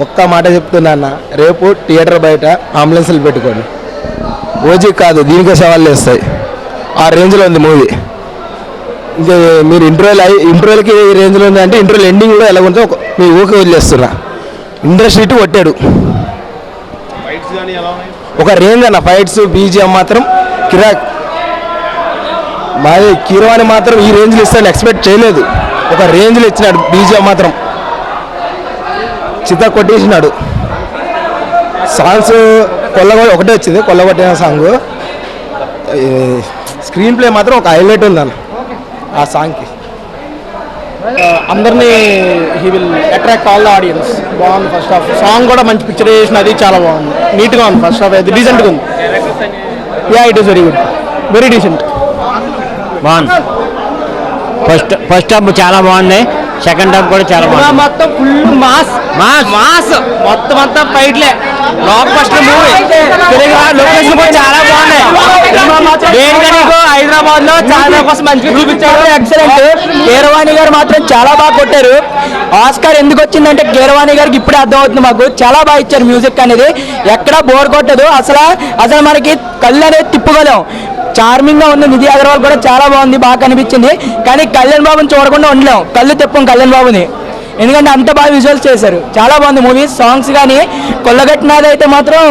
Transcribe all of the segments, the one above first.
ఒక్క మాట చెప్తున్నా రేపు థియేటర్ బయట అంబులెన్స్లు పెట్టుకోండి. ఓజీ కాదు దీనికే సవాళ్ళు వేస్తాయి. ఆ రేంజ్లో ఉంది మూవీ. ఇంకా మీరు ఇంటర్వ్యూలు అయి ఇంటర్వ్యూలకి ఈ రేంజ్లో ఉంది అంటే ఇంటర్వ్యూల్ ఎండింగ్ కూడా ఎలా ఉందో ఒక- మీ ఊకే వదిలేస్తున్నా. ఇండస్ట్రీ ఇటు కొట్టాడు. ఒక రేంజ్ అన్న ఫైట్స్ బీజిఎం మాత్రం కిరాక్. మాది కీరవాణి మాత్రం ఈ రేంజ్లో ఇస్తాను ఎక్స్పెక్ట్ చేయలేదు. ఒక రేంజ్లో ఇచ్చినాడు బీజిఎం మాత్రం. చిత్త కొట్టేసినాడు. సాంగ్స్ కొల్లగొ ఒకటే వచ్చింది కొల్లగొట్టిన సాంగ్. స్క్రీన్ ప్లే మాత్రం ఒక హైలైట్ ఉందన్న ఆ సాంగ్కి. అందరినీ he will attract all the audience. బాగుంది ఫస్ట్ హాఫ్. సాంగ్ కూడా మంచి పిక్చరైజేషన్ అది చాలా బాగుంది. నీట్గా ఉంది ఫస్ట్ హాఫ్. అది డీసెంట్గా ఉంది. Yeah it is very good very decent బాగుంది. ఫస్ట్ ఫస్ట్ హాఫ్ చాలా బాగుంది. సెకండ్ హాఫ్ కూడా చాలా బాగుంది. మొత్తం ఫుల్ మాస్ మాస్ మాస్ మొత్తం అంతా ఫైట్లే బ్లాక్ బస్టర్ మూవీ లొకేషన్ కూడా చాలా బాగున్నాయి. హైదరాబాద్లో చాలా కోసం మంచిగా చూపించారు. ఎక్సలెంట్ కీరవాణి గారు మాత్రం చాలా బాగా కొట్టారు. ఆస్కార్ ఎందుకు వచ్చిందంటే కీరవాణి గారికి ఇప్పుడే అర్థమవుతుంది మాకు. చాలా బాగా ఇచ్చారు మ్యూజిక్ అనేది. ఎక్కడా బోర్ కొట్టదు. అసలు అసలు మనకి కళ్ళు అనేది తిప్పుకోలేం. చార్మింగ్గా ఉంది నిధి అగర్వాల్ కూడా చాలా బాగుంది బాగా కనిపించింది. కానీ కళ్యాణ్ బాబుని చూడకుండా ఉండలేం. కళ్ళు తిప్పం కళ్యాణ్ బాబుని. ఎందుకంటే అంత బాగా విజువల్స్ చేశారు. చాలా బాగుంది మూవీ సాంగ్స్ కానీ కొల్లగట్టినది అయితే మాత్రం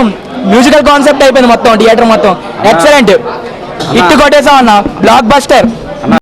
మ్యూజికల్ కాన్సెప్ట్ అయిపోయింది మొత్తం థియేటర్ మొత్తం. ఎక్సలెంట్ ఇట్టు కొట్టేసాం అన్న. Block buster